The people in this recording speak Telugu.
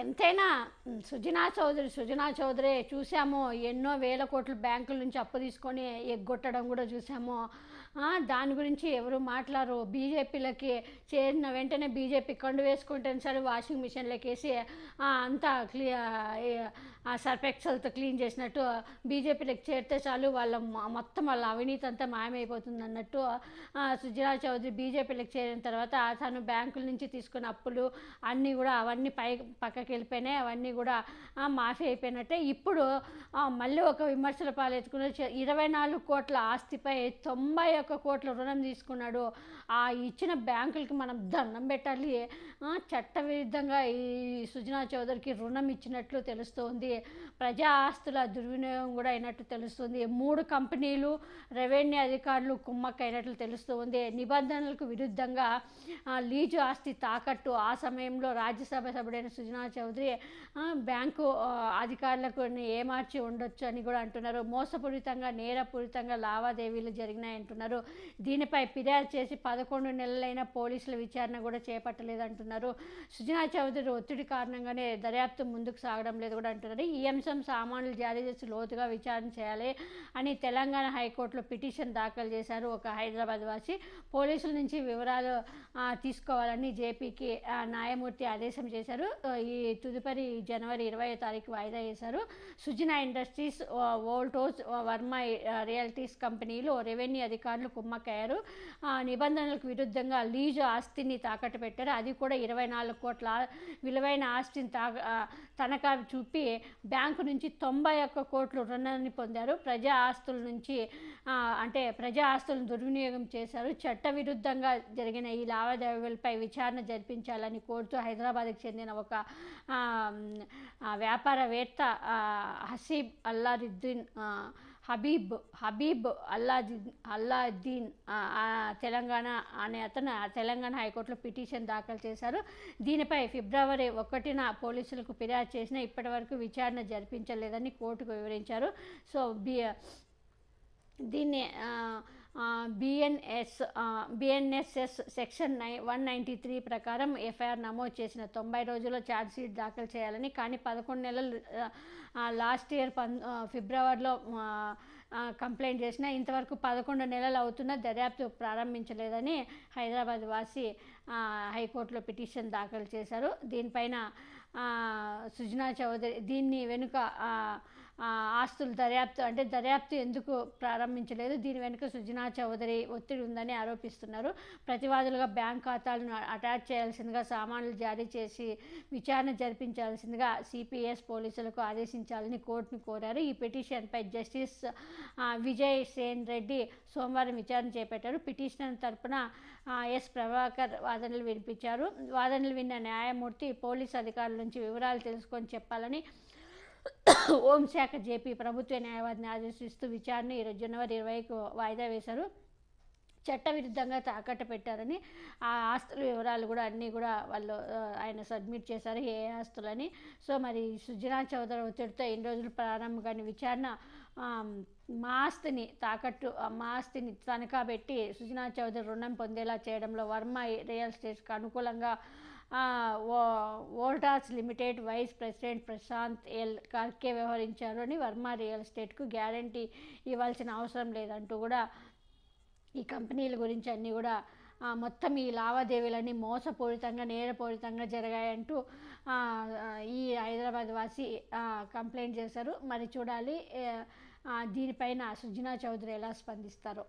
ఎంతైనా సుజనా చౌదరి సుజనా చౌదరి చూసాము ఎన్నో వేల కోట్ల బ్యాంకుల నుంచి అప్పు తీసుకొని ఎగ్గొట్టడం కూడా చూసాము. దాని గురించి ఎవరు మాట్లాడరు. బీజేపీలకి చేరిన వెంటనే బీజేపీ కండు వేసుకుంటే సరే వాషింగ్ మిషన్లోకి వేసి అంతా క్లీ ఆ సర్ఫ్ ఎక్సెల్తో క్లీన్ చేసినట్టు బీజేపీలకు చేరితే చాలు వాళ్ళ మొత్తం వాళ్ళ అవినీతి అంతా మాయమైపోతుంది అన్నట్టు సుజనా చౌదరి బీజేపీలకు చేరిన తర్వాత తను బ్యాంకుల నుంచి తీసుకున్న అప్పులు అన్నీ కూడా అవన్నీ పై పక్కకి వెళ్ళిపోయినాయి అవన్నీ కూడా మాఫీ అయిపోయినట్టే. ఇప్పుడు మళ్ళీ ఒక విమర్శల పాలెత్తుకున్న ఇరవై నాలుగు కోట్ల ఆస్తిపై తొంభై ఒక్క కోట్ల రుణం తీసుకున్నాడు. ఆ ఇచ్చిన బ్యాంకులకి మనం దండం పెట్టాలి. చట్టవిరుద్ధంగా ఈ సుజనా చౌదరికి రుణం ఇచ్చినట్లు తెలుస్తోంది. ప్రజా ఆస్తుల దుర్వినియోగం కూడా అయినట్టు తెలుస్తుంది. మూడు కంపెనీలు రెవెన్యూ అధికారులు కుమ్మక్కైనట్లు తెలుస్తుంది. నిబంధనలకు విరుద్ధంగా లీజు ఆస్తి తాకట్టు. ఆ సమయంలో రాజ్యసభ సభ్యుడైన సుజనా చౌదరి బ్యాంకు అధికారులకు ఏమార్చి ఉండొచ్చు అని కూడా అంటున్నారు. మోసపూరితంగా నేరపూరితంగా లావాదేవీలు జరిగినాయి అంటున్నారు. దీనిపై ఫిర్యాదు చేసి పదకొండు నెలలైన పోలీసుల విచారణ కూడా చేపట్టలేదు అంటున్నారు. సుజనా చౌదరి ఒత్తిడి కారణంగానే దర్యాప్తు ముందుకు సాగడం లేదు కూడా అంటున్నారు. ఈ అంశం సామాన్లు జారీ చేసి లోతుగా విచారణ చేయాలి అని తెలంగాణ హైకోర్టులో పిటిషన్ దాఖలు చేశారు ఒక హైదరాబాద్ వాసి. పోలీసుల నుంచి వివరాలు తీసుకోవాలని జేపీకి న్యాయమూర్తి ఆదేశం చేశారు. ఈ తదుపరి జనవరి ఇరవై తారీఖు వాయిదా వేశారు. Sujana industries Voltas Voltas Varma realties కంపెనీలు రెవెన్యూ అధికారులు కుమ్మక్కయ్యారు నిబంధనలకు విరుద్ధంగా లీజు ఆస్తిని తాకట్టు పెట్టారు. అది కూడా ఇరవై నాలుగు కోట్ల విలువైన ఆస్తిని తా తనఖా చూపి బ్యాంకు నుంచి తొంభై ఒక్క కోట్లు రుణాన్ని పొందారు. ప్రజా ఆస్తుల నుంచి అంటే ప్రజా ఆస్తులను దుర్వినియోగం చేశారు. చట్ట విరుద్ధంగా జరిగిన ఈ లావాదేవీలపై విచారణ జరిపించాలని కోరుతూ హైదరాబాద్కు చెందిన ఒక వ్యాపారవేత్త హసీబ్ అల్లారుద్దీన్ హబీబ్ హబీబ్ అల్లాదీన్ అల్లాద్దీన్ తెలంగాణ అనే అతను తెలంగాణ హైకోర్టులో పిటిషన్ దాఖలు చేశారు. దీనిపై ఫిబ్రవరి ఒకటిన పోలీసులకు ఫిర్యాదు చేసిన ఇప్పటివరకు విచారణ జరిపించలేదని కోర్టుకు వివరించారు. సో బి దీన్ని BNS BNSS section nine one ninety three ప్రకారం ఎఫ్ఐఆర్ నమోదు చేసిన తొంభై రోజుల్లో ఛార్జ్షీట్ దాఖలు చేయాలని కానీ పదకొండు నెలలు లాస్ట్ ఇయర్ పన్ ఫిబ్రవరిలో కంప్లైంట్ చేసిన ఇంతవరకు పదకొండు నెలలు అవుతున్న దర్యాప్తు ప్రారంభించలేదని హైదరాబాద్ వాసి హైకోర్టులో పిటిషన్ దాఖలు చేశారు. దీనిపైన సుజనా చౌదరి దీన్ని వెనుక ఆస్తులు దర్యాప్తు అంటే దర్యాప్తు ఎందుకు ప్రారంభించలేదు? దీని వెనుక సుజనా చౌదరి ఒత్తిడి ఉందని ఆరోపిస్తున్నారు. ప్రతివాదులుగా బ్యాంక్ ఖాతాలను అటాచ్ చేయాల్సిందిగా సామాన్లు జారీ చేసి విచారణ జరిపించాల్సిందిగా సిపిఎస్ పోలీసులకు ఆదేశించాలని కోర్టును కోరారు. ఈ పిటిషన్పై జస్టిస్ విజయ్ సేన్ రెడ్డి సోమవారం విచారణ చేపట్టారు. పిటిషనర్ తరపున ఎస్ ప్రభాకర్ వాదనలు వినిపించారు. వాదనలు విన్న న్యాయమూర్తి పోలీస్ అధికారుల నుంచి వివరాలు తెలుసుకొని చెప్పాలని హోంశాఖ జేపీ ప్రభుత్వ న్యాయవాదిని ఆదేశిస్తూ విచారణ ఈరోజు జనవరి ఇరవైకు వాయిదా వేశారు. చట్టవిరుద్ధంగా తాకట్టు పెట్టారని ఆ ఆస్తుల వివరాలు కూడా అన్నీ కూడా వాళ్ళు ఆయన సబ్మిట్ చేశారు ఏ ఆస్తులని. సో మరి సుజనా చౌదరి ఒత్తిడితో ఎన్ని రోజులు ప్రారంభం కానీ విచారణ మా ఆస్తిని తాకట్టు ఆ, మా ఆస్తిని తనఖా పెట్టి సుజనా చౌదరి రుణం పొందేలా చేయడంలో వర్మ రియల్ ఎస్టేట్స్కి అనుకూలంగా Voltas limited vice president Prashanth L కార్కే వ్యవహరించారు అని వర్మ రియల్ ఎస్టేట్కు గ్యారంటీ ఇవ్వాల్సిన అవసరం లేదంటూ కూడా ఈ కంపెనీల గురించి అన్నీ కూడా మొత్తం ఈ లావాదేవీలన్నీ మోసపూరితంగా నేరపూరితంగా జరిగాయంటూ ఈ హైదరాబాద్ వాసి కంప్లైంట్ చేశారు. మరి చూడాలి దీనిపైన సుజనా చౌదరి ఎలా స్పందిస్తారో.